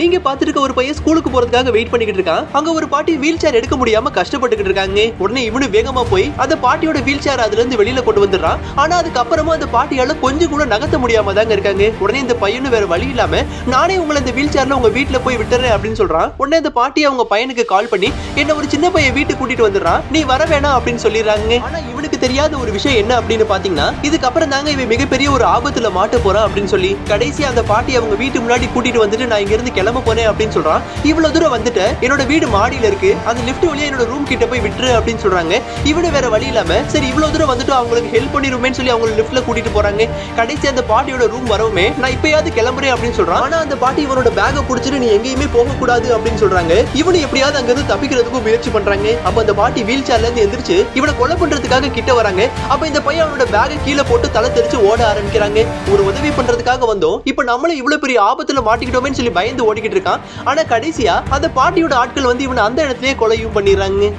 நீங்க பாத்துட்டு இருக்க ஒரு பையன் ஸ்கூலுக்கு போறதுக்காக வெயிட் பண்ணிக்கிட்டு இருக்கான். அங்க ஒரு பாட்டி வீல் சேர் எடுக்க முடியாம கஷ்டப்பட்டுக்கிட்டு இருக்காங்க. உடனே இவனு வேகமா போய் அந்த பாட்டியோட வீல் சேர் அதுல இருந்து வெளியில கொண்டு வந்துடுறான். ஆனா அதுக்கப்புறமா அந்த பாட்டியால கொஞ்சம் கூட நகர்த்த முடியாம தாங்க இருக்காங்க. உடனே இந்த பையனு வேற வழி இல்லாம நானே உங்களை இந்த வீல் சேர்ல உங்க வீட்டுல போய் விட்டுறேன் அப்படின்னு சொல்றான். உடனே அந்த பாட்டி அவங்க பையனுக்கு கால் பண்ணி என்ன ஒரு சின்ன பையன் வீட்டுக்கு கூட்டிட்டு வந்துடுறான். நீ வர வேணாம் அப்படின்னு சொல்லிடுறாங்க. ஆனா இவனுக்கு தெரியாத ஒரு விஷயம் என்ன அப்படின்னு பாத்தீங்கன்னா இதுக்கப்புறம் தாங்க இவன் மிகப்பெரிய ஒரு ஆபத்துல மாட்ட போறான் அப்படின்னு சொல்லி கடைசி அந்த பாட்டி அவங்க வீட்டு முன்னாடி கூட்டிட்டு வந்துட்டு நான் இங்க இருந்து கிளம்ப போனேன் அப்படின்னு சொல்றான். இவ்வளவு தூரம் வந்துட்டு என்னோட வீடு மாடியில இருக்கு. அந்த லிஃப்ட் வழியா என்னோட ரூம் கிட்ட போய் விட்டுரு அப்படின்னு சொல்றாங்க. இவனு வேற வழி இல்லாம சரி இவ்வளவு தூரம் வந்துட்டு அவங்களுக்கு ஹெல்ப் பண்ணிருமேன்னு சொல்லி அவங்க லிஃப்ட்ல கூட்டிட்டு போறாங்க. கடைசி அந்த பாட்டியோட ரூம் வரவுமே நான் இப்பயாவது கிளம்புறேன் அப்படின்னு சொல்றான். ஆனா அந்த பாட்டி இவனோட பேக்கை புடிச்சிட்டு நீ எங்கேயுமே போக கூடாது அப்படின்னு சொல்றாங்க. இவனு எப்படியாவது அங்க இருந்து தப்பிக்கிறதுக்கும் முயற்சி பண்றாங்க. அப்ப அந்த பாட்டி வீல் சேர்ல இருந்து எந்திரிச்சு இவனை கொலை பண்றதுக்காக கிட்ட வராங்க. அப்ப இந்த பையன் அவனோட பேகை கீழே போட்டு தலை தெரிச்சு ஓட ஆரம்பிக்கிறாங்க. ஒரு உதவி பண்றதுக்காக வந்தோம். இப்ப நம்மளும் இவ்வளவு பெரிய ஆபத்துல மாட்டிக்கிட்டோமேன்னு சொல்லி பயந்து ஓடிக்கிட்டு இருக்கான். ஆனா கடைசியா அந்த பாட்டியோட ஆட்கள் வந்து இவனை அந்த இடத்துலயே கொலையும் பண்ணிடுறாங்க.